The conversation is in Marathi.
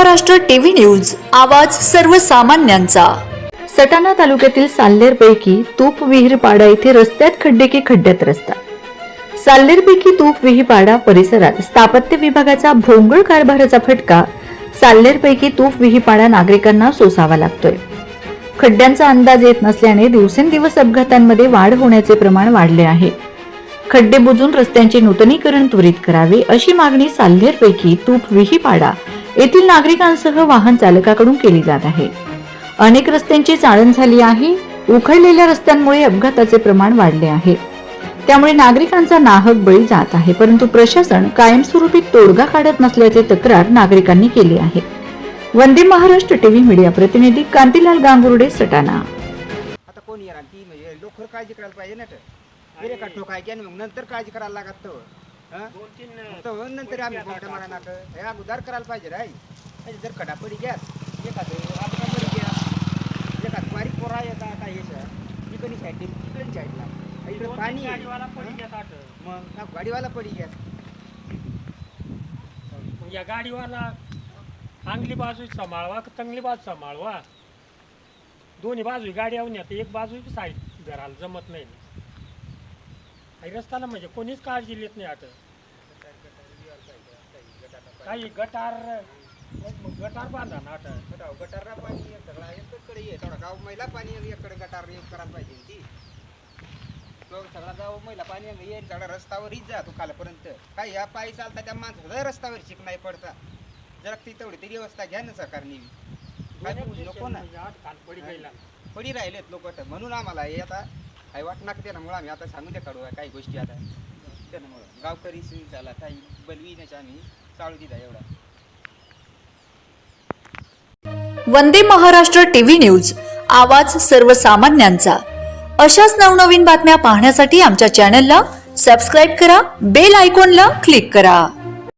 महाराष्ट्र टीव्ही न्यूज आवाज सर्वसामान्यांचा. सटाणा तालुक्यातील साल्लेरपैकी तूप विहीर पाडा येथे रस्त्यात खड्डे की खड्ड्यात रस्ता. साल्लेरपैकी तूप विहीर पाडा परिसरात स्थापत्य विभागाचा भोंगळ कारभाराचा फटका साल्लेरपैकी तूप विहीर पाडा नागरिकांना सोसावा लागतोय. खड्ड्यांचा अंदाज येत नसल्याने दिवसेंदिवस अपघातांमध्ये वाढ होण्याचे प्रमाण वाढले आहे. खड्डे बुजून रस्त्यांचे नूतनीकरण त्वरित करावे अशी मागणी साल्हेरपैकी तूप विहीपाडा येथील नागरिकांसह वाहन चालकाकडून केली जात आहे. अनेक रस्त्यांची चाळण झाली आहे. उखडलेल्या रस्त्यांमुळे अपघाताचे प्रमाण वाढले आहे. त्यामुळे नागरिकांचा नाहक बळी जात आहे परंतु प्रशासन कायमस्वरूपी तोडगा काढत नसल्याचे तक्रार नागरिकांनी केली आहे. वंदे महाराष्ट्र टीव्ही मीडिया प्रतिनिधी कांतीलाल गांगुर्डे सटाणा. आता कोण येणार? ती म्हणजे लोकर काळजी करायला पाहिजे ना तर. ठोकायची आणि मग नंतर काळजी करायला लागत दोन तीन तर नंतर आम्ही मोठं मारा नाक हे अगोदर करायला पाहिजे राय. म्हणजे जर खडापडी घ्या एखादं अपघापडी घ्या एखाद बारीक पोरा येतात काय येतं इकडे साईड तिकडे साईडला इकडे पाणी. मग हा गाडीवाला पडी घ्या. या गाडीवाला चांगली बाजू सांभाळवा का चांगली बाजू सांभाळवा? दोन्ही बाजू गाडी येऊन येते एक बाजू साईड घराला जमत नाही. काही रस्त्याला म्हणजे कोणीच काळजी घेत नाही आता. काही गटार मग गटार बांधा ना आता. गटार गटारला पाणी सगळा एककडे ये. थोडा गाव मैला पाणी आहे, एककडे गटार एक करायला पाहिजे ना ती तो सगळा गाव मैला पाणी येईल सगळा रस्त्यावरच जातो खालपर्यंत काय या पायी चालता त्या माणसाला रस्त्यावर शिक नाही पडता. जरा ती तेवढी तरी व्यवस्था घ्या ना सरकारने. काय नको ना. पडी राहिलेत लोक म्हणून आम्हाला हे आता काही वाटणार त्यामुळे आम्ही आता सांगू त्या काढू काही गोष्टी आता त्यामुळं गावकरी झाला काही बलवीण्याच्या आम्ही चालू दिला एवढा. वंदे महाराष्ट्र टीव्ही न्यूज आवाज सर्वसामान्यांचा. अशाच नवनवीन बातम्या पाहण्यासाठी आमच्या चॅनलला सबस्क्राईब करा बेल आयकॉनला क्लिक करा.